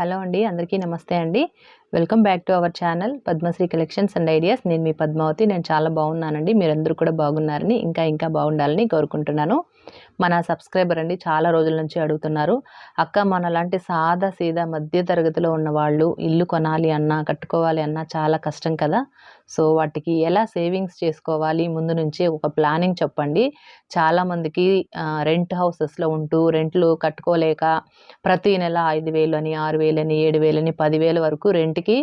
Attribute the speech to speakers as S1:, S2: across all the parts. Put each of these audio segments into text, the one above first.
S1: Hello అండి అందరికీ నమస్తే అండి. Welcome back to our channel Padmasri collections and ideas. నేను మీ పద్మావతి నేను చాలా బాగున్నానండి. మీరందరూ కూడా బాగున్నారని ఇంకా ఇంకా బాగుండాలని కోరుకుంటున్నాను. మన సబ్స్క్రైబర్ అండి చాలా రోజుల నుంచి అడుగుతున్నారు అక్క మన లాంటి సాదా సీదా మధ్య తరగతిలో ఉన్న వాళ్ళు ఇల్లు కొనాలి అన్నా కట్టుకోవాలి అన్నా చాలా కష్టం కదా. సో వాటికి ఎలా సేవింగ్స్ చేసుకోవాలి? ముందు నుంచే ఒక ప్లానింగ్ చెప్పండి. చాలామందికి రెంట్ హౌసెస్లో ఉంటూ రెంట్లు కట్టుకోలేక ప్రతి నెల ఐదు వేలని ఆరు వేలని ఏడు వేలని పదివేల వరకు రెంట్కి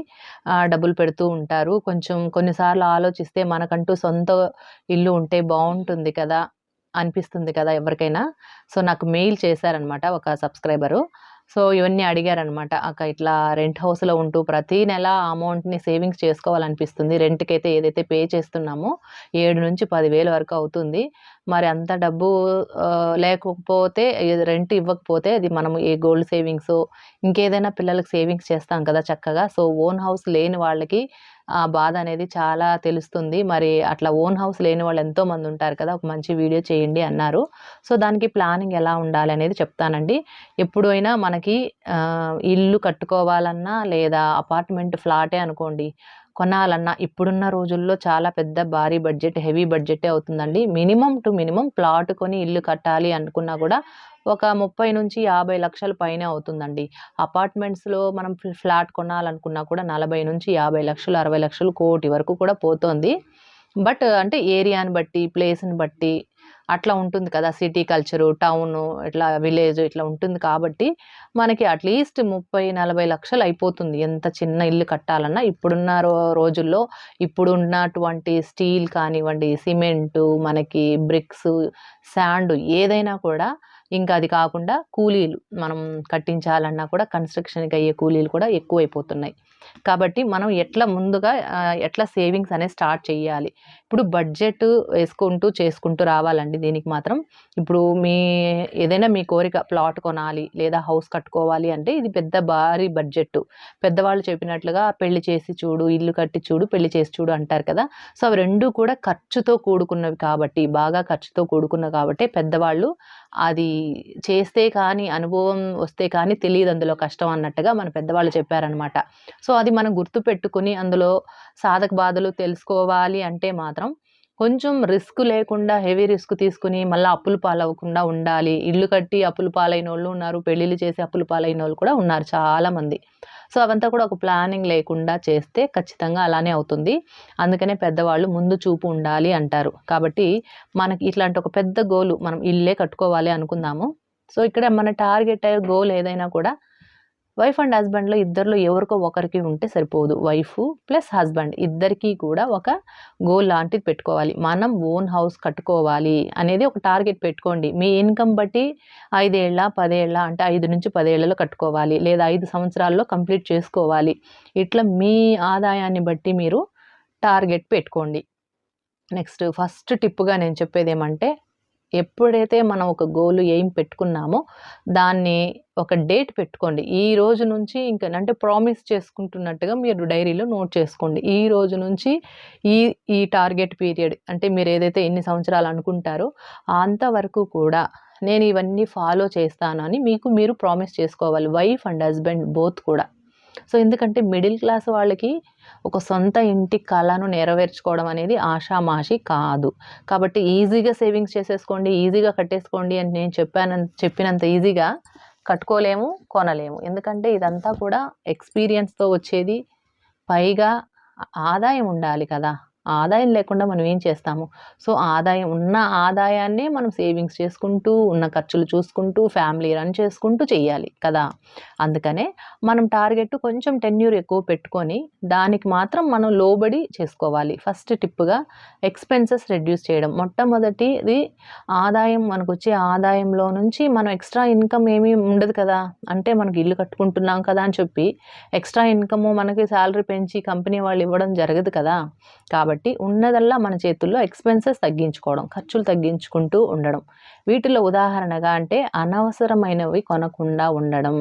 S1: డబ్బులు పెడుతూ ఉంటారు. కొంచెం కొన్నిసార్లు ఆలోచిస్తే మనకంటూ సొంత ఇల్లు ఉంటే బాగుంటుంది కదా! అనిపిస్తుంది కదా ఎవరికైనా. సో నాకు మెయిల్ చేశారనమాట ఒక సబ్స్క్రైబరు. సో ఇవన్నీ అడిగారనమాట. అక్క ఇట్లా రెంట్ హౌస్లో ఉంటూ ప్రతి నెల అమౌంట్ని సేవింగ్స్ చేసుకోవాలనిపిస్తుంది. రెంట్కి అయితే ఏదైతే పే చేస్తున్నామో ఏడు నుంచి పదివేల వరకు అవుతుంది. మరి అంత డబ్బు లేకపోతే రెంట్ ఇవ్వకపోతే అది మనం ఏ గోల్డ్ సేవింగ్స్ ఇంకేదైనా పిల్లలకు సేవింగ్స్ చేస్తాం కదా చక్కగా. సో ఓన్ హౌస్ లేని వాళ్ళకి ఆ బాధ అనేది చాలా తెలుస్తుంది. మరి అట్లా ఓన్ హౌస్ లేని వాళ్ళు ఎంతోమంది ఉంటారు కదా ఒక మంచి వీడియో చేయండి అన్నారు. సో దానికి ప్లానింగ్ ఎలా ఉండాలి అనేది చెప్తానండి. ఎప్పుడైనా మనకి ఇల్లు కట్టుకోవాలన్నా లేదా అపార్ట్మెంట్ ఫ్లాటే అనుకోండి కొనాలన్నా ఇప్పుడున్న రోజుల్లో చాలా పెద్ద భారీ బడ్జెట్ హెవీ బడ్జెటే అవుతుందండి. మినిమం టు మినిమం ప్లాట్ కొని ఇల్లు కట్టాలి అనుకున్నా కూడా ఒక ముప్పై నుంచి యాభై లక్షల పైనే అవుతుందండి. అపార్ట్మెంట్స్లో మనం ఫ్లాట్ కొనాలనుకున్నా కూడా నలభై నుంచి యాభై లక్షలు అరవై లక్షలు కోటి వరకు కూడా పోతుంది. బట్ అంటే ఏరియాని బట్టి ప్లేస్ని బట్టి అట్లా ఉంటుంది కదా సిటీ కల్చరు టౌన్ ఇట్లా విలేజ్ ఇట్లా ఉంటుంది కాబట్టి మనకి అట్లీస్ట్ ముప్పై నలభై లక్షలు అయిపోతుంది. ఎంత చిన్న ఇల్లు కట్టాలన్నా ఇప్పుడున్న రో రోజుల్లో ఇప్పుడున్నటువంటి స్టీల్ కానివ్వండి సిమెంటు మనకి బ్రిక్స్ శాండ్ ఏదైనా కూడా ఇంకా అది కాకుండా కూలీలు మనం కట్టించాలన్నా కూడా కన్స్ట్రక్షన్కి అయ్యే కూలీలు కూడా ఎక్కువైపోతున్నాయి. కాబట్టి మనం ఎట్లా ముందుగా ఎట్లా సేవింగ్స్ అనేది స్టార్ట్ చేయాలి? ఇప్పుడు బడ్జెట్ వేసుకుంటూ చేసుకుంటూ రావాలండి దీనికి మాత్రం. ఇప్పుడు మీ ఏదైనా మీ కోరిక ప్లాట్ కొనాలి లేదా హౌస్ కట్టుకోవాలి అంటే ఇది పెద్ద భారీ బడ్జెట్ పెద్దవాళ్ళు చెప్పినట్లుగా పెళ్ళి చేసి చూడు ఇల్లు కట్టి చూడు పెళ్ళి చేసి చూడు అంటారు కదా. సో అవి రెండు కూడా ఖర్చుతో కూడుకున్నవి కాబట్టి బాగా ఖర్చుతో కూడుకున్నవి కాబట్టి పెద్దవాళ్ళు అది చేస్తే కానీ అనుభవం వస్తే కానీ తెలియదు అందులో కష్టం అన్నట్టుగా మన పెద్దవాళ్ళు చెప్పారనమాట సో అది మనం గుర్తు పెట్టుకుని అందులో సాధక బాధలు తెలుసుకోవాలి అంటే మాత్రం కొంచెం రిస్క్ లేకుండా హెవీ రిస్క్ తీసుకుని మళ్ళీ అప్పులు పాలవ్వకుండా ఉండాలి. ఇల్లు కట్టి అప్పులు పాలైన వాళ్ళు ఉన్నారు పెళ్ళిళ్ళు చేసి అప్పులు పాలైన వాళ్ళు కూడా ఉన్నారు చాలామంది. సో అవంతా కూడా ఒక ప్లానింగ్ లేకుండా చేస్తే ఖచ్చితంగా అలానే అవుతుంది. అందుకనే పెద్దవాళ్ళు ముందు చూపు ఉండాలి అంటారు. కాబట్టి మనకి ఇట్లాంటి ఒక పెద్ద గోలు మనం ఇల్లే కట్టుకోవాలి అనుకుందాము. సో ఇక్కడ మన టార్గెట్ అయ్యే గోల్ ఏదైనా కూడా వైఫ్ అండ్ హస్బెండ్లో ఇద్దరిలో ఎవరికో ఒకరికి ఉంటే సరిపోదు. వైఫ్ ప్లస్ హస్బెండ్ ఇద్దరికీ కూడా ఒక గోల్ లాంటిది పెట్టుకోవాలి. మనం ఓన్ హౌస్ కట్టుకోవాలి అనేది ఒక టార్గెట్ పెట్టుకోండి. మీ ఇన్కమ్ బట్టి ఐదేళ్ళ పదేళ్ళ అంటే ఐదు నుంచి పదేళ్ళలో కట్టుకోవాలి. లేదా ఐదు సంవత్సరాల్లో కంప్లీట్ చేసుకోవాలి. ఇట్లా మీ ఆదాయాన్ని బట్టి మీరు టార్గెట్ పెట్టుకోండి. నెక్స్ట్ ఫస్ట్ టిప్గా నేను చెప్పేది ఏమంటే ఎప్పుడైతే మనం ఒక గోల్ ఎయిమ్ పెట్టుకున్నామో దాన్ని ఒక డేట్ పెట్టుకోండి. ఈ రోజు నుంచి ఇంకా అంటే ప్రామిస్ చేసుకుంటున్నట్టుగా మీరు డైరీలో నోట్ చేసుకోండి. ఈ రోజు నుంచి ఈ ఈ టార్గెట్ పీరియడ్ అంటే మీరు ఏదైతే ఎన్ని సంవత్సరాలు అనుకుంటారో అంతవరకు కూడా నేను ఇవన్నీ ఫాలో చేస్తానని మీకు మీరు ప్రామిస్ చేసుకోవాలి. వైఫ్ అండ్ హస్బెండ్ బోత్ కూడా. సో ఎందుకంటే మిడిల్ క్లాస్ వాళ్ళకి ఒక సొంత ఇంటి కళను నెరవేర్చుకోవడం అనేది ఆషామాషి కాదు. కాబట్టి ఈజీగా సేవింగ్స్ చేసేసుకోండి ఈజీగా కట్టేసుకోండి అని నేను చెప్పానంత చెప్పినంత ఈజీగా కట్టుకోలేము కొనలేము. ఎందుకంటే ఇదంతా కూడా ఎక్స్పీరియన్స్తో వచ్చేది పైగా ఆదాయం ఉండాలి కదా. ఆదాయం లేకుండా మనం ఏం చేస్తాము? సో ఆదాయం ఉన్న ఆదాయాన్నే మనం సేవింగ్స్ చేసుకుంటూ ఉన్న ఖర్చులు చూసుకుంటూ ఫ్యామిలీ రన్ చేసుకుంటూ చేయాలి కదా? అందుకనే మనం టార్గెట్ కొంచెం టెన్యూర్ ఎక్కువ పెట్టుకొని దానికి మాత్రం మనం లోబడి చేసుకోవాలి. ఫస్ట్ టిప్గా ఎక్స్పెన్సెస్ రెడ్యూస్ చేయడం. మొట్టమొదటిది ఆదాయం మనకు వచ్చే ఆదాయంలో నుంచి మనం ఎక్స్ట్రా ఇన్కమ్ ఏమీ ఉండదు కదా? అంటే మనకి ఇల్లు కట్టుకుంటున్నాం కదా అని చెప్పి ఎక్స్ట్రా ఇన్కమ్ మనకి శాలరీ పెంచి కంపెనీ వాళ్ళు ఇవ్వడం జరగదు కదా? కాబట్టి కాబట్టి ఉన్నదల్లా మన చేతుల్లో ఎక్స్పెన్సెస్ తగ్గించుకోవడం ఖర్చులు తగ్గించుకుంటూ ఉండడం. వీటిలో ఉదాహరణగా అంటే అనవసరమైనవి కొనకుండా ఉండడం.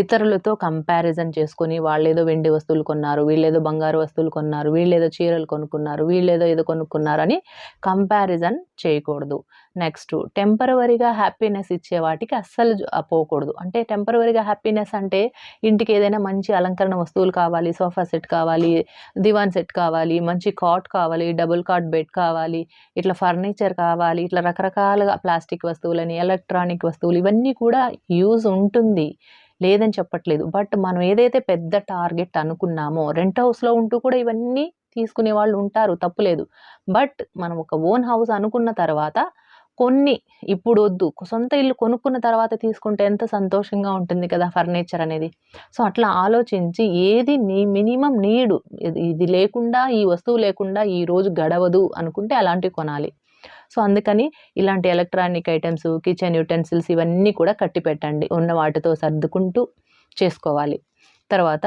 S1: ఇతరులతో కంపారిజన్ చేసుకొని వాళ్ళేదో వెండి వస్తువులు కొన్నారు వీళ్ళేదో బంగారు వస్తువులు కొన్నారు వీళ్ళేదో చీరలు కొనుక్కున్నారు వీళ్ళేదో ఏదో కొనుక్కున్నారు అని కంపారిజన్ చేయకూడదు. నెక్స్ట్ టెంపరవరీగా హ్యాపీనెస్ ఇచ్చే వాటికి అస్సలు పోకూడదు. అంటే టెంపరవరీగా హ్యాపీనెస్ అంటే ఇంటికి ఏదైనా మంచి అలంకరణ వస్తువులు కావాలి సోఫా సెట్ కావాలి దివాన్ సెట్ కావాలి మంచి కాట్ కావాలి డబుల్ కాట్ బెడ్ కావాలి ఇట్లా ఫర్నిచర్ కావాలి ఇట్లా రకరకాలుగా ప్లాస్టిక్ వస్తువులని ఎలక్ట్రానిక్ వస్తువులు ఇవన్నీ కూడా యూజ్ ఉంటుంది. లేదని చెప్పట్లేదు. బట్ మనం ఏదైతే పెద్ద టార్గెట్ అనుకున్నామో రెంట్ హౌస్లో ఉంటూ కూడా ఇవన్నీ తీసుకునే వాళ్ళు ఉంటారు. తప్పులేదు బట్ మనం ఒక ఓన్ హౌస్ అనుకున్న తర్వాత కొన్ని ఇప్పుడు వద్దు. సొంత ఇల్లు కొనుక్కున్న తర్వాత తీసుకుంటే ఎంత సంతోషంగా ఉంటుంది కదా ఫర్నిచర్ అనేది. సో అట్లా ఆలోచించి ఏది నీ మినిమం నీడు ఇది లేకుండా ఈ వస్తువు లేకుండా ఈ రోజు గడవదు అనుకుంటే అలాంటివి కొనాలి. సో అందుకని ఇలాంటి ఎలక్ట్రానిక్ ఐటమ్స్ కిచెన్ యూటెన్సిల్స్ ఇవన్నీ కూడా కట్టి పెట్టండి. ఉన్న వాటితో సర్దుకుంటూ చేసుకోవాలి. తర్వాత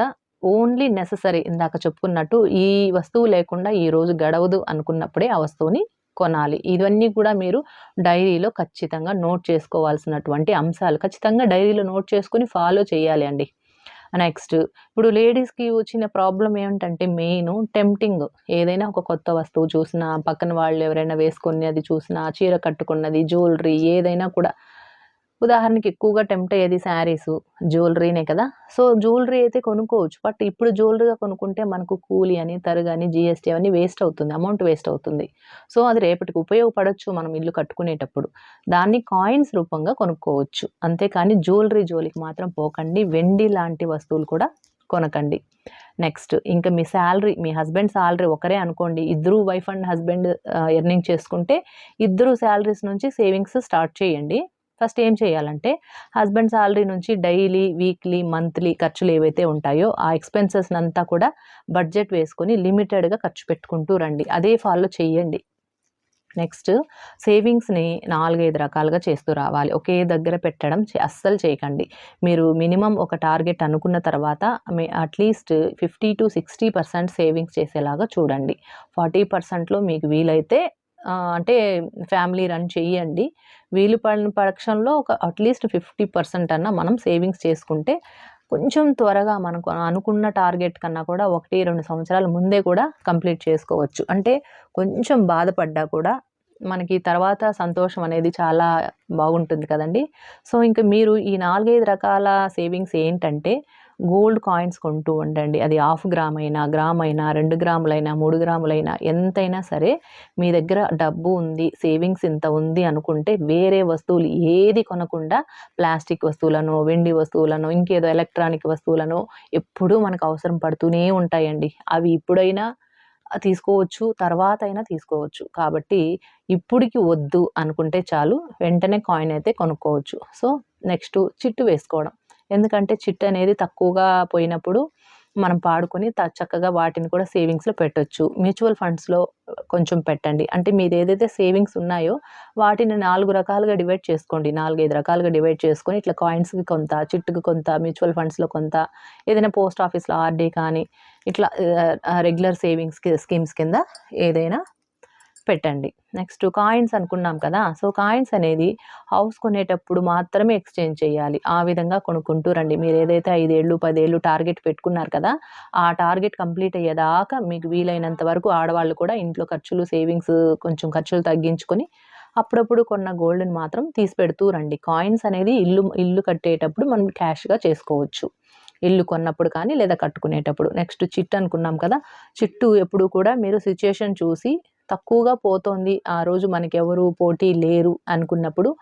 S1: ఓన్లీ నెససరీ ఇందాక చెప్పుకున్నట్టు ఈ వస్తువు లేకుండా ఈ రోజు గడవదు అనుకున్నప్పుడే ఆ వస్తువుని కొనాలి. ఇవన్నీ కూడా మీరు డైరీలో ఖచ్చితంగా నోట్ చేసుకోవాల్సినటువంటి అంశాలు. ఖచ్చితంగా డైరీలో నోట్ చేసుకుని ఫాలో చేయాలి అండి. నెక్స్ట్ ఇప్పుడు లేడీస్కి వచ్చిన ప్రాబ్లం ఏమిటంటే మెయిన్ టెంప్టింగ్. ఏదైనా ఒక కొత్త వస్తువు చూసినా పక్కన వాళ్ళు ఎవరైనా వేసుకున్నది అది చూసినా చీర కట్టుకున్నది జ్యువెలరీ ఏదైనా కూడా ఉదాహరణకి ఎక్కువగా టెంప్ట్ అయ్యేది శారీస్ జ్యువెలరీనే కదా. సో జ్యువెలరీ అయితే కొనుక్కోవచ్చు. బట్ ఇప్పుడు జ్యువెలరీగా కొనుక్కుంటే మనకు కూలి అని తరుగని జిఎస్టీ అవన్నీ వేస్ట్ అవుతుంది. అమౌంట్ వేస్ట్ అవుతుంది. సో అది రేపటికి ఉపయోగపడవచ్చు మనం ఇల్లు కట్టుకునేటప్పుడు. దాన్ని కాయిన్స్ రూపంగా కొనుక్కోవచ్చు. అంతేకాని జ్యువెలరీ జోలికి మాత్రం పోకండి. వెండి లాంటి వస్తువులు కూడా కొనకండి. నెక్స్ట్ ఇంకా మీ శాలరీ మీ హస్బెండ్ శాలరీ ఒకరే అనుకోండి. ఇద్దరు వైఫ్ అండ్ హస్బెండ్ ఎర్నింగ్ చేసుకుంటే ఇద్దరు శాలరీస్ నుంచి సేవింగ్స్ స్టార్ట్ చేయండి. ఫస్ట్ ఏం చేయాలంటే హస్బెండ్ శాలరీ నుంచి డైలీ వీక్లీ మంత్లీ ఖర్చులు ఏవైతే ఉంటాయో ఆ ఎక్స్పెన్సెస్ అంతా కూడా బడ్జెట్ వేసుకొని లిమిటెడ్గా ఖర్చు పెట్టుకుంటూ రండి. అదే ఫాలో చేయండి. నెక్స్ట్ సేవింగ్స్ని నాలుగైదు రకాలుగా చేస్తూ రావాలి. ఒకే దగ్గర పెట్టడం అస్సలు చేయకండి. మీరు మినిమం ఒక టార్గెట్ అనుకున్న తర్వాత మీ at least fifty to sixty percent savings చేసేలాగా చూడండి. ఫార్టీ పర్సెంట్లో మీకు వీలైతే అంటే ఫ్యామిలీ రన్ చెయ్యండి. వీలు పడిన పక్షంలో ఒక అట్లీస్ట్ ఫిఫ్టీ పర్సెంట్ అన్న మనం సేవింగ్స్ చేసుకుంటే కొంచెం త్వరగా మనకు అనుకున్న టార్గెట్ కన్నా కూడా ఒకటి రెండు సంవత్సరాల ముందే కూడా కంప్లీట్ చేసుకోవచ్చు. అంటే కొంచెం బాధపడ్డా కూడా మనకి తర్వాత సంతోషం అనేది చాలా బాగుంటుంది కదండి. సో ఇంకా మీరు ఈ నాలుగైదు రకాల సేవింగ్స్ ఏంటంటే గోల్డ్ కాయిన్స్ కొంటూ ఉండండి. అది హాఫ్ గ్రామ్ అయినా గ్రామ్ అయినా రెండు గ్రాములైనా మూడు గ్రాములైనా ఎంతైనా సరే మీ దగ్గర డబ్బు ఉంది సేవింగ్స్ ఇంత ఉంది అనుకుంటే వేరే వస్తువులు ఏది కొనకుండా ప్లాస్టిక్ వస్తువులను వెండి వస్తువులను ఇంకేదో ఎలక్ట్రానిక్ వస్తువులను ఎప్పుడూ మనకు అవసరం పడుతూనే ఉంటాయండి. అవి ఇప్పుడైనా తీసుకోవచ్చు తర్వాత అయినా తీసుకోవచ్చు. కాబట్టి ఇప్పుడికి వద్దు అనుకుంటే చాలు వెంటనే కాయిన్ అయితే కొనుక్కోవచ్చు. సో నెక్స్ట్ చిట్టు వేసుకోవడం. ఎందుకంటే చిట్ అనేది తక్కువగా పోయినప్పుడు మనం పాడుకొని త- చక్కగా వాటిని కూడా సేవింగ్స్లో పెట్టొచ్చు. మ్యూచువల్ ఫండ్స్లో కొంచెం పెట్టండి. అంటే మీరు ఏదైతే సేవింగ్స్ ఉన్నాయో వాటిని నాలుగు రకాలుగా డివైడ్ చేసుకోండి. నాలుగైదు రకాలుగా డివైడ్ చేసుకొని ఇట్లా కాయిన్స్కి కొంత చిట్టుకు కొంత మ్యూచువల్ ఫండ్స్లో కొంత ఏదైనా పోస్ట్ ఆఫీస్లో ఆర్డీ కానీ ఇట్లా రెగ్యులర్ సేవింగ్స్ స్కీమ్స్ కింద ఏదైనా పెట్టండి. నెక్స్ట్ కాయిన్స్ అనుకున్నాం కదా సో కాయిన్స్ అనేది హౌస్ కొనేటప్పుడు మాత్రమే ఎక్స్చేంజ్ చేయాలి. ఆ విధంగా కొనుక్కుంటూ రండి. మీరు ఏదైతే ఐదేళ్ళు పదేళ్ళు టార్గెట్ పెట్టుకున్నారు కదా ఆ టార్గెట్ కంప్లీట్ అయ్యేదాకా మీకు వీలైనంత వరకు ఆడవాళ్ళు కూడా ఇంట్లో ఖర్చులు సేవింగ్స్ కొంచెం ఖర్చులు తగ్గించుకొని అప్పుడప్పుడు కొన్న గోల్డ్ని మాత్రం తీసి పెడుతూ రండి. కాయిన్స్ అనేది ఇల్లు ఇల్లు కట్టేటప్పుడు మనం క్యాష్గా చేసుకోవచ్చు. ఇల్లు కొన్నప్పుడు కానీ లేదా కట్టుకునేటప్పుడు. నెక్స్ట్ చిట్ అనుకున్నాం కదా చిట్టు ఎప్పుడు కూడా మీరు సిచ్యుయేషన్ చూసి తక్కువగా పోతోంది. ఆ రోజు మనకి ఎవరు పోటీ లేరు అనుకున్నప్పుడు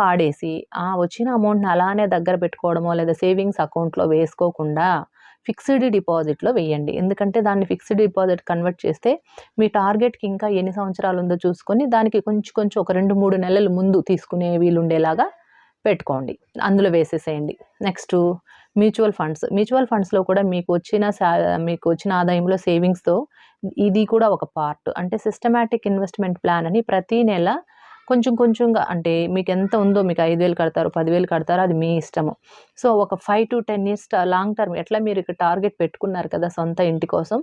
S1: పాడేసి ఆ వచ్చిన అమౌంట్ని అలానే దగ్గర పెట్టుకోవడమో లేదా సేవింగ్స్ అకౌంట్లో వేసుకోకుండా ఫిక్స్డ్ డిపాజిట్లో వేయండి. ఎందుకంటే దాన్ని ఫిక్స్డ్ డిపాజిట్ కన్వర్ట్ చేస్తే మీ టార్గెట్కి ఇంకా ఎన్ని సంవత్సరాలు ఉందో చూసుకొని దానికి కొంచెం కొంచెం ఒక రెండు మూడు నెలల ముందు తీసుకునే వీలుండేలాగా పెట్టుకోండి. అందులో వేసేసేయండి. Next mutual funds. మ్యూచువల్ ఫండ్స్లో కూడా మీకు వచ్చిన సా మీకు వచ్చిన ఆదాయంలో సేవింగ్స్తో ఇది కూడా ఒక పార్ట్. అంటే సిస్టమాటిక్ ఇన్వెస్ట్మెంట్ ప్లాన్ అని ప్రతి నెల కొంచెం కొంచెంగా అంటే మీకు ఎంత ఉందో మీకు ఐదు వేలు కడతారు పదివేలు కడతారు అది మీ ఇష్టము. సో ఒక five to ten years long term ఎట్లా మీరు ఇక్కడ టార్గెట్ పెట్టుకున్నారు కదా సొంత ఇంటి కోసం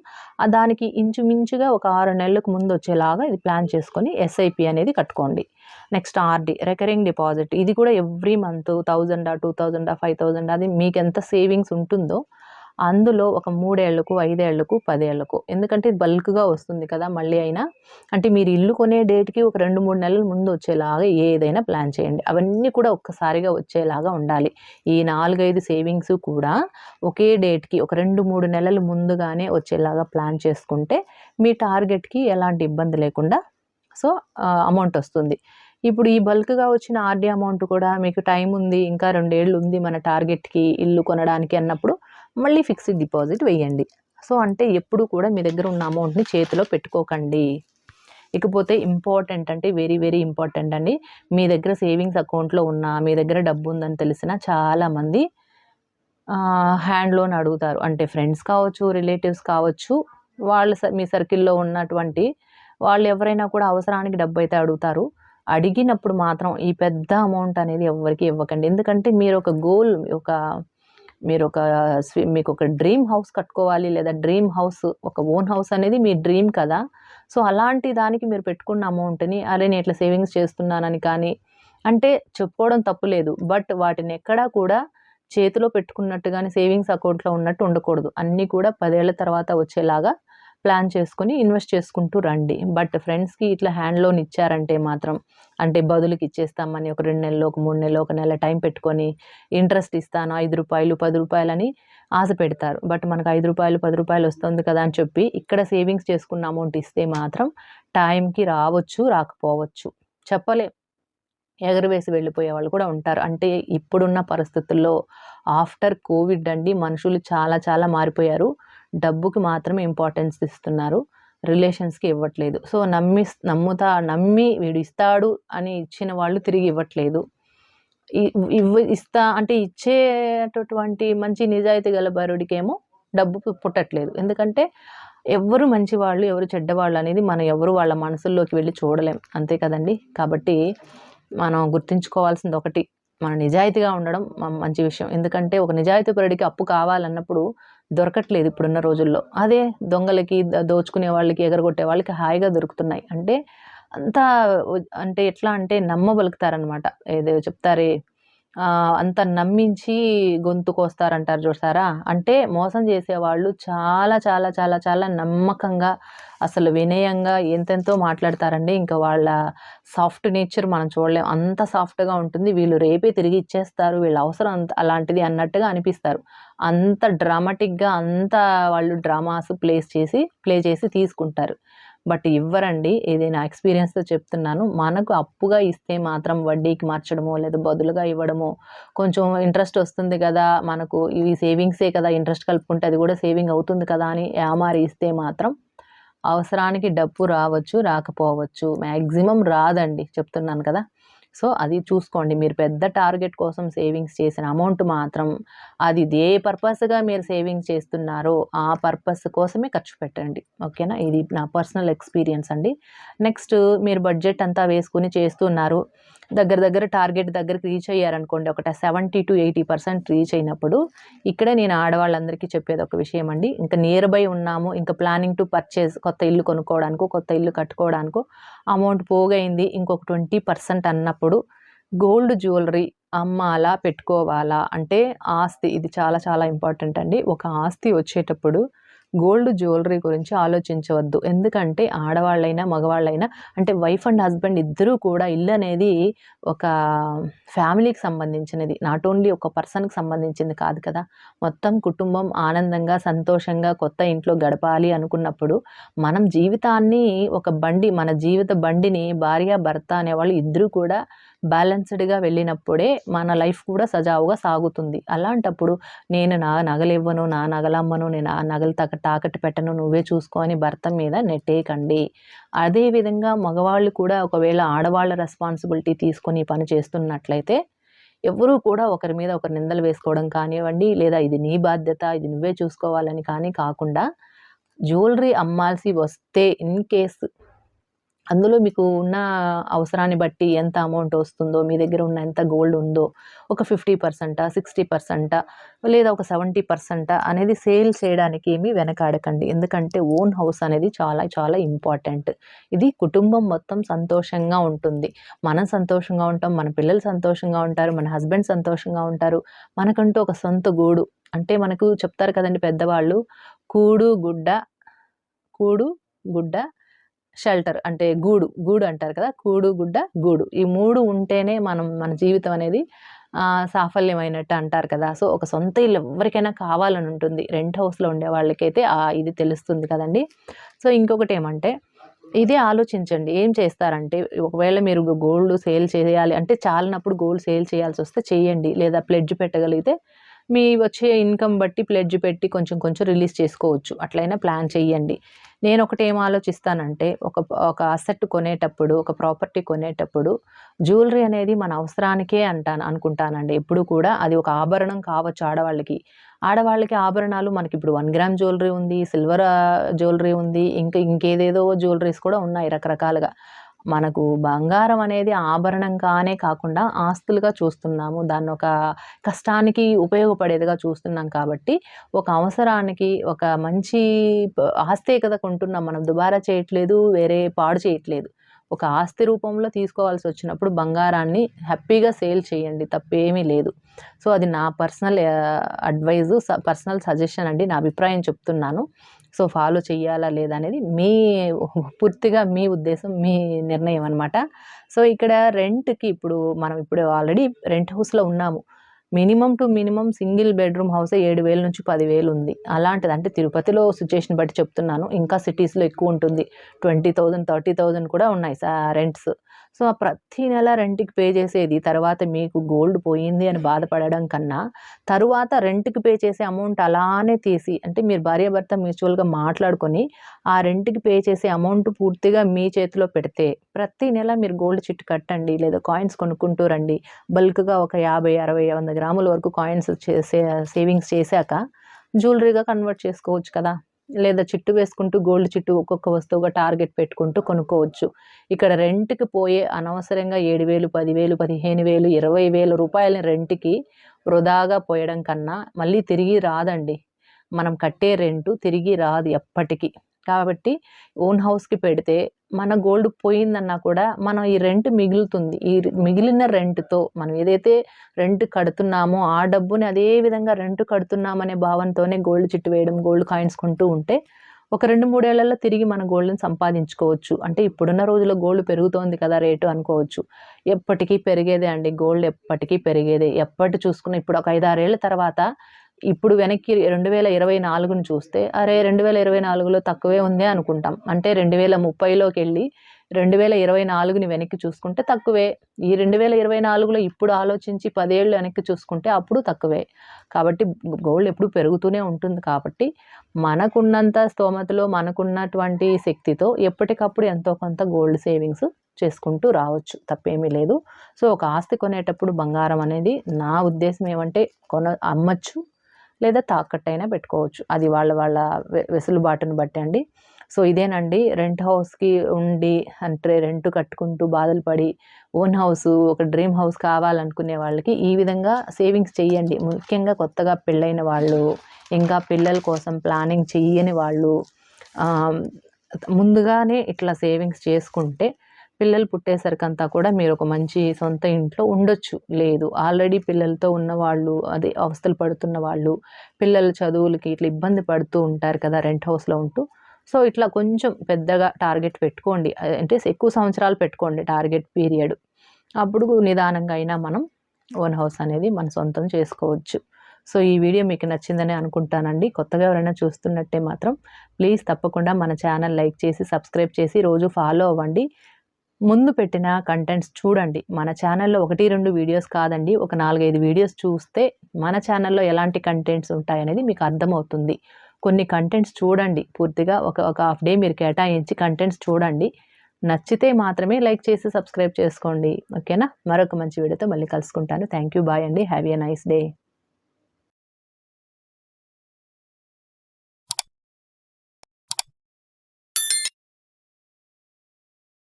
S1: దానికి ఇంచుమించుగా ఒక ఆరు నెలలకు ముందు వచ్చేలాగా ఇది ప్లాన్ చేసుకొని ఎస్ఐపి అనేది కట్టుకోండి. నెక్స్ట్ ఆర్డి రికరింగ్ డిపాజిట్ ఇది కూడా ఎవ్రీ మంత్ థౌజండా టూ థౌజండా ఫైవ్ థౌజండ్ అది మీకు ఎంత సేవింగ్స్ ఉంటుందో అందులో ఒక మూడేళ్ళకు ఐదేళ్ళకు పదేళ్ళకు. ఎందుకంటే ఇది బల్క్గా వస్తుంది కదా మళ్ళీ అయినా. అంటే మీరు ఇల్లు కొనే డేట్కి ఒక రెండు మూడు నెలల ముందు వచ్చేలాగా ఏదైనా ప్లాన్ చేయండి. అవన్నీ కూడా ఒక్కసారిగా వచ్చేలాగా ఉండాలి. ఈ నాలుగైదు సేవింగ్స్ కూడా ఒకే డేట్కి ఒక రెండు మూడు నెలల ముందుగానే వచ్చేలాగా ప్లాన్ చేసుకుంటే మీ టార్గెట్కి ఎలాంటి ఇబ్బంది లేకుండా సో అమౌంట్ వస్తుంది. ఇప్పుడు ఈ బల్క్గా వచ్చిన ఆర్డీ అమౌంట్ కూడా మీకు టైం ఉంది ఇంకా రెండేళ్ళు ఉంది మన టార్గెట్కి ఇల్లు కొనడానికి అన్నప్పుడు మళ్ళీ ఫిక్స్డ్ డిపాజిట్ వేయండి. సో అంటే ఎప్పుడు కూడా మీ దగ్గర ఉన్న అమౌంట్ని చేతిలో పెట్టుకోకండి. ఇకపోతే ఇంపార్టెంట్ అంటే వెరీ వెరీ ఇంపార్టెంట్ అండి. మీ దగ్గర సేవింగ్స్ అకౌంట్లో ఉన్న మీ దగ్గర డబ్బు ఉందని తెలిసిన చాలామంది హ్యాండ్ లోన్ అడుగుతారు. అంటే ఫ్రెండ్స్ కావచ్చు రిలేటివ్స్ కావచ్చు వాళ్ళ మీ సర్కిల్లో ఉన్నటువంటి వాళ్ళు ఎవరైనా కూడా అవసరానికి డబ్బు అయితే అడుగుతారు. అడిగినప్పుడు మాత్రం ఈ పెద్ద అమౌంట్ అనేది ఎవరికి ఇవ్వకండి. ఎందుకంటే మీరు ఒక గోల్ ఒక మీరు ఒక మీకు ఒక డ్రీమ్ హౌస్ కట్టుకోవాలి లేదా డ్రీమ్ హౌస్ ఒక ఓన్ హౌస్ అనేది మీ డ్రీమ్ కదా. సో అలాంటి దానికి మీరు పెట్టుకున్న అమౌంట్ని అరే నేను ఇట్లా సేవింగ్స్ చేస్తున్నానని కానీ అంటే చెప్పుకోవడం తప్పులేదు బట్ వాటిని ఎక్కడా కూడా చేతిలో పెట్టుకున్నట్టు కానీ సేవింగ్స్ అకౌంట్లో ఉన్నట్టు ఉండకూడదు. అన్నీ కూడా పదేళ్ళ తర్వాత వచ్చేలాగా ప్లాన్ చేసుకుని ఇన్వెస్ట్ చేసుకుంటూ రండి. బట్ ఫ్రెండ్స్కి ఇట్లా హ్యాండ్ లోన్ ఇచ్చారంటే మాత్రం అంటే బదులుకి ఇచ్చేస్తామని ఒక రెండు నెలలు ఒక మూడు నెలలు ఒక నెల టైం పెట్టుకొని ఇంట్రెస్ట్ ఇస్తాను ఐదు రూపాయలు పది రూపాయలని ఆశ పెడతారు. బట్ మనకు ఐదు రూపాయలు పది రూపాయలు వస్తుంది కదా అని చెప్పి ఇక్కడ సేవింగ్స్ చేసుకున్న అమౌంట్ ఇస్తే మాత్రం టైంకి రావచ్చు రాకపోవచ్చు. చెప్పలేం. ఎగరవేసి వెళ్ళిపోయే వాళ్ళు కూడా ఉంటారు. అంటే ఇప్పుడున్న పరిస్థితుల్లో ఆఫ్టర్ కోవిడ్ అండి మనుషులు చాలా చాలా మారిపోయారు. డబ్బుకి మాత్రమే ఇంపార్టెన్స్ ఇస్తున్నారు. రిలేషన్స్కి ఇవ్వట్లేదు. సో నమ్మి నమ్ముతా నమ్మి వీడు ఇస్తాడు అని ఇచ్చిన వాళ్ళు తిరిగి ఇవ్వట్లేదు. ఇవ్వ ఇస్తా అంటే ఇచ్చేటటువంటి మంచి నిజాయితీ గల బరుడికేమో డబ్బు పుట్టట్లేదు. ఎందుకంటే ఎవరు మంచి వాళ్ళు ఎవరు చెడ్డవాళ్ళు అనేది మనం ఎవరు వాళ్ళ మనసుల్లోకి వెళ్ళి చూడలేం. అంతే కదండి? కాబట్టి మనం గుర్తుంచుకోవాల్సింది ఒకటి. మన నిజాయితీగా ఉండడం మంచి విషయం. ఎందుకంటే ఒక నిజాయితీ పరుడికి అప్పు కావాలన్నప్పుడు దొరకట్లేదు ఇప్పుడున్న రోజుల్లో. అదే దొంగలకి దోచుకునే వాళ్ళకి ఎగరగొట్టే వాళ్ళకి హాయిగా దొరుకుతున్నాయి. అంటే అంతా అంటే ఎట్లా అంటే నమ్మబలుకుతారనమాట ఏదో చెప్తారే అంత నమ్మించి గొంతు కోస్తారంటారు చూసారా? అంటే మోసం చేసేవాళ్ళు చాలా చాలా చాలా చాలా నమ్మకంగా అసలు వినయంగా ఎంతెంతో మాట్లాడతారండి. ఇంకా వాళ్ళ సాఫ్ట్ నేచర్ మనం చూడలేం. అంత సాఫ్ట్గా ఉంటుంది. వీళ్ళు రేపే తిరిగి ఇచ్చేస్తారు. వీళ్ళ అవసరం అంత అలాంటిది అన్నట్టుగా అనిపిస్తారు. అంత డ్రామాటిక్గా అంత వాళ్ళు డ్రామాస్ ప్లేస్ చేసి ప్లే చేసి తీసుకుంటారు. బట్ ఇవ్వరండి. ఇది నా ఎక్స్పీరియన్స్తో చెప్తున్నాను. మనకు అప్పుగా ఇస్తే మాత్రం వడ్డీకి మార్చడమో లేదా బదులుగా ఇవ్వడమో కొంచెం ఇంట్రెస్ట్ వస్తుంది కదా. మనకు ఇవి సేవింగ్సే కదా ఇంట్రెస్ట్ కలుపుకుంటే అది కూడా సేవింగ్ అవుతుంది కదా అని యామారి ఇస్తే మాత్రం అవసరానికి డబ్బు రావచ్చు రాకపోవచ్చు. మ్యాక్సిమం రాదండి. చెప్తున్నాను కదా. సో అది చూసుకోండి. మీరు పెద్ద టార్గెట్ కోసం సేవింగ్స్ చేసిన అమౌంట్ మాత్రం అది ఏ పర్పస్గా మీరు సేవింగ్స్ చేస్తున్నారో ఆ పర్పస్ కోసమే ఖర్చు పెట్టండి. ఓకేనా? ఇది నా పర్సనల్ ఎక్స్పీరియన్స్ అండి. నెక్స్ట్ మీరు బడ్జెట్ అంతా వేసుకుని చేస్తున్నారు. దగ్గర దగ్గర టార్గెట్ దగ్గరికి రీచ్ అయ్యారనుకోండి ఒకట seventy to eighty percent reach అయినప్పుడు ఇక్కడే నేను ఆడవాళ్ళందరికీ చెప్పేది ఒక విషయం అండి. ఇంకా నియర్ బై ఉన్నాము ఇంకా ప్లానింగ్ టు పర్చేస్ కొత్త ఇల్లు కొనుక్కోవడానికో కొత్త ఇల్లు కట్టుకోవడానికో అమౌంట్ పోగైంది. ఇంకొక ట్వంటీ పర్సెంట్ అన్నప్పుడు గోల్డ్ జ్యువెలరీ అమ్మాలా పెట్టుకోవాలా అంటే ఆస్తి ఇది చాలా చాలా ఇంపార్టెంట్ అండి. ఒక ఆస్తి వచ్చేటప్పుడు గోల్డ్ జ్యువెలరీ గురించి ఆలోచించవద్దు. ఎందుకంటే ఆడవాళ్ళైనా మగవాళ్ళైనా అంటే వైఫ్ అండ్ హస్బెండ్ ఇద్దరూ కూడా ఇల్లు అనేది ఒక ఫ్యామిలీకి సంబంధించినది. నాట్ ఓన్లీ ఒక పర్సన్కి సంబంధించింది కాదు కదా. మొత్తం కుటుంబం ఆనందంగా సంతోషంగా కొత్త ఇంట్లో గడపాలి అనుకున్నప్పుడు మనం జీవితాన్ని ఒక బండి మన జీవిత బండిని భార్య భర్త అనేవాళ్ళు ఇద్దరూ కూడా బ్యాలెన్స్డ్గా వెళ్ళినప్పుడే మన లైఫ్ కూడా సజావుగా సాగుతుంది. అలాంటప్పుడు నేను నా నగలు ఇవ్వను నా నగలమ్మను నేను ఆ నగలు తక తాకట్టు పెట్టను నువ్వే చూసుకొని భర్త మీద నెట్టేయకండి. అదేవిధంగా మగవాళ్ళు కూడా ఒకవేళ ఆడవాళ్ళ రెస్పాన్సిబిలిటీ తీసుకొని పని చేస్తున్నట్లయితే ఎవరూ కూడా ఒకరి మీద ఒకరు నిందలు వేసుకోవడం కానివ్వండి లేదా ఇది నీ బాధ్యత ఇది నువ్వే చూసుకోవాలని కానీ కాకుండా జ్యువెలరీ అమ్మాల్సి వస్తే ఇన్ కేస్ అందులో మీకు ఉన్న అవసరాన్ని బట్టి ఎంత అమౌంట్ వస్తుందో మీ దగ్గర ఉన్న ఎంత గోల్డ్ ఉందో ఒక ఫిఫ్టీ పర్సెంటా సిక్స్టీ పర్సెంటా లేదా ఒక సెవెంటీ పర్సెంటా అనేది సేల్ చేయడానికి ఏమీ వెనకాడకండి. ఎందుకంటే ఓన్ హౌస్ అనేది చాలా చాలా ఇంపార్టెంట్. ఇది కుటుంబం మొత్తం సంతోషంగా ఉంటుంది. మనం సంతోషంగా ఉంటాం మన పిల్లలు సంతోషంగా ఉంటారు మన హస్బెండ్ సంతోషంగా ఉంటారు. మనకంటూ ఒక సొంత గూడు. అంటే మనకు చెప్తారు కదండి పెద్దవాళ్ళు కూడు గుడ్డ కూడు గుడ్డ షెల్టర్ అంటే గూడు గూడు అంటారు కదా కూడు గుడ్డ గూడు. ఈ మూడు ఉంటేనే మనం మన జీవితం అనేది సాఫల్యమైనట్టు అంటారు కదా. సో ఒక సొంత ఇల్లు ఎవరికైనా కావాలని ఉంటుంది. రెంట్ హౌస్లో ఉండే వాళ్ళకైతే ఇది తెలుస్తుంది కదండి. సో ఇంకొకటి ఏమంటే ఇదే ఆలోచించండి. ఏం చేస్తారంటే ఒకవేళ మీరు గోల్డ్ సేల్ చేయాలి అంటే చాలినప్పుడు గోల్డ్ సేల్ చేయాల్సి వస్తే చేయండి. లేదా ప్లెడ్జ్ పెట్టగలిగితే మీ వచ్చే ఇన్కమ్ బట్టి ప్లెడ్జ్ పెట్టి కొంచెం కొంచెం రిలీజ్ చేసుకోవచ్చు. అట్లయినా ప్లాన్ చేయండి. నేను ఒకటి ఏం ఆలోచిస్తానంటే ఒక ఒక అసెట్ కొనేటప్పుడు ఒక ప్రాపర్టీ కొనేటప్పుడు జ్యువెలరీ అనేది మన అవసరానికే అంటాను అనుకుంటానండి. ఎప్పుడు కూడా అది ఒక ఆభరణం కావచ్చు ఆడవాళ్ళకి. ఆడవాళ్ళకి ఆభరణాలు మనకి ఇప్పుడు వన్ గ్రామ్ జ్యువెలరీ ఉంది సిల్వర్ జ్యువెలరీ ఉంది ఇంకా ఇంకేదేదో జ్యువెలరీస్ కూడా ఉన్నాయి రకరకాలుగా. మనకు బంగారం అనేది ఆభరణంగానే కాకుండా ఆస్తులుగా చూస్తున్నాము. దాన్ని ఒక కష్టానికి ఉపయోగపడేదిగా చూస్తున్నాం కాబట్టి ఒక అవసరానికి ఒక మంచి ఆస్తే కదా కొంటున్నాం. మనం దుబారా చేయట్లేదు వేరే పాడు చేయట్లేదు. ఒక ఆస్తి రూపంలో తీసుకోవాల్సి వచ్చినప్పుడు బంగారాన్ని హ్యాపీగా సేల్ చేయండి తప్పేమీ లేదు. సో అది నా పర్సనల్ అడ్వైజు పర్సనల్ సజెషన్ అండి. నా అభిప్రాయం చెప్తున్నాను. సో ఫాలో చేయాలా లేదా అనేది మీ పూర్తిగా మీ ఉద్దేశం మీ నిర్ణయం అనమాట సో ఇక్కడ రెంట్కి ఇప్పుడు మనం ఇప్పుడు ఆల్రెడీ రెంట్ హౌస్లో ఉన్నాము. Minimum to minimum single bedroom house ఏడు వేల నుంచి పదివేలు ఉంది. అలాంటిది అంటే తిరుపతిలో సిచ్యుయేషన్ బట్టి చెప్తున్నాను. ఇంకా సిటీస్లో ఎక్కువ ఉంటుంది. ట్వంటీ థౌజండ్ థర్టీ థౌజండ్ కూడా ఉన్నాయి రెంట్స్. సో ఆ ప్రతి నెల రెంట్కి పే చేసేది తర్వాత మీకు గోల్డ్ పోయింది అని బాధపడడం కన్నా తరువాత రెంట్కి పే చేసే అమౌంట్ అలానే తీసి అంటే మీరు భార్యాభర్త మ్యూచువల్గా మాట్లాడుకొని ఆ రెంట్కి పే చేసే అమౌంట్ పూర్తిగా మీ చేతిలో పెడితే ప్రతి నెల మీరు గోల్డ్ చిట్టు కట్టండి లేదా కాయిన్స్ కొనుక్కుంటూ రండి. బల్క్గా ఒక యాభై అరవై వంద గ్రాముల వరకు కాయిన్స్ చేసే సేవింగ్స్ చేశాక జ్యువెలరీగా కన్వర్ట్ చేసుకోవచ్చు కదా. లేదా చిట్టు వేసుకుంటూ గోల్డ్ చిట్టు ఒక్కొక్క వస్తువుగా టార్గెట్ పెట్టుకుంటూ కొనుక్కోవచ్చు. ఇక్కడ రెంట్కి పోయే అనవసరంగా ఏడు వేలు పదివేలు పదిహేను వేలు ఇరవై వేల రూపాయలని రెంట్కి వృధాగా పోయడం కన్నా మళ్ళీ తిరిగి రాదండి. మనం కట్టే రెంటు తిరిగి రాదు ఎప్పటికీ. కాబట్టి ఓన్ హౌస్కి పెడితే మన గోల్డ్ పోయిందన్నా కూడా మనం ఈ రెంట్ మిగులుతుంది. ఈ మిగిలిన రెంట్తో మనం ఏదైతే రెంట్ కడుతున్నామో ఆ డబ్బుని అదే విధంగా రెంట్ కడుతున్నామనే భావంతోనే గోల్డ్ చిట్టు వేయడం గోల్డ్ కాయిన్స్ కొంటూ ఉంటే ఒక రెండు మూడేళ్ళలో తిరిగి మన గోల్డ్ని సంపాదించుకోవచ్చు. అంటే ఇప్పుడున్న రోజుల్లో గోల్డ్ పెరుగుతోంది కదా రేటు అనుకోవచ్చు. ఎప్పటికీ పెరిగేదే అండి. గోల్డ్ ఎప్పటికీ పెరిగేదే. ఎప్పటి చూసుకున్న ఇప్పుడు ఒక ఐదారేళ్ళ తర్వాత ఇప్పుడు వెనక్కి రెండు వేల ఇరవై నాలుగును చూస్తే అరే రెండు వేల ఇరవై నాలుగులో తక్కువే ఉంది అనుకుంటాం. అంటే రెండు వేల ముప్పైలోకి వెళ్ళి రెండు వేల ఇరవై నాలుగుని వెనక్కి చూసుకుంటే తక్కువే. ఈ రెండు వేల ఇరవై నాలుగులో ఇప్పుడు ఆలోచించి పదేళ్ళు వెనక్కి చూసుకుంటే అప్పుడు తక్కువే. కాబట్టి గోల్డ్ ఎప్పుడు పెరుగుతూనే ఉంటుంది కాబట్టి మనకున్నంత స్తోమతలో మనకున్నటువంటి శక్తితో ఎప్పటికప్పుడు ఎంతో కొంత గోల్డ్ సేవింగ్స్ చేసుకుంటూ రావచ్చు. తప్పేమీ లేదు. సో ఒక ఆస్తి కొనేటప్పుడు బంగారం అనేది నా ఉద్దేశం ఏమంటే కొన అమ్మచ్చు. లేదా తాకట్టు అయినా పెట్టుకోవచ్చు. అది వాళ్ళ వాళ్ళ వెసులుబాటును బట్టి అండి. సో ఇదేనండి. రెంట్ హౌస్కి ఉండి అంటే రెంట్ కట్టుకుంటూ బాధలు పడి ఓన్ హౌస్ ఒక డ్రీమ్ హౌస్ కావాలనుకునే వాళ్ళకి ఈ విధంగా సేవింగ్స్ చేయండి ముఖ్యంగా కొత్తగా పెళ్ళైన వాళ్ళు ఇంకా పిల్లల కోసం ప్లానింగ్ చెయ్యని వాళ్ళు ముందుగానే ఇట్లా సేవింగ్స్ చేసుకుంటే పిల్లలు పుట్టేసరికంతా కూడా మీరు ఒక మంచి సొంత ఇంట్లో ఉండొచ్చు. లేదు ఆల్రెడీ పిల్లలతో ఉన్నవాళ్ళు అదే అవస్థలు పడుతున్న వాళ్ళు పిల్లల చదువులకి ఇట్లా ఇబ్బంది పడుతూ ఉంటారు కదా రెంట్ హౌస్లో ఉంటూ. సో ఇట్లా కొంచెం పెద్దగా టార్గెట్ పెట్టుకోండి. అంటే ఎక్కువ సంవత్సరాలు పెట్టుకోండి టార్గెట్ పీరియడ్. అప్పుడు నిదానంగా అయినా మనం ఓన్ హౌస్ అనేది మన సొంతం చేసుకోవచ్చు. సో ఈ వీడియో మీకు నచ్చిందని అనుకుంటానండి. కొత్తగా ఎవరైనా చూస్తున్నట్టే మాత్రం ప్లీజ్ తప్పకుండా మన ఛానల్ లైక్ చేసి సబ్స్క్రైబ్ చేసి రోజు ఫాలో అవ్వండి. ముందు పెట్టిన కంటెంట్స్ చూడండి. మన ఛానల్లో ఒకటి రెండు వీడియోస్ కాదండి. ఒక నాలుగైదు వీడియోస్ చూస్తే మన ఛానల్లో ఎలాంటి కంటెంట్స్ ఉంటాయనేది మీకు అర్థమవుతుంది. కొన్ని కంటెంట్స్ చూడండి. పూర్తిగా ఒక ఒక హాఫ్ డే మీరు కేటాయించి కంటెంట్స్ చూడండి. నచ్చితే మాత్రమే లైక్ చేసి సబ్స్క్రైబ్ చేసుకోండి. ఓకేనా? మరొక మంచి వీడియోతో మళ్ళీ కలుసుకుంటాను. థ్యాంక్ యూ బాయ్ అండి. Have a nice day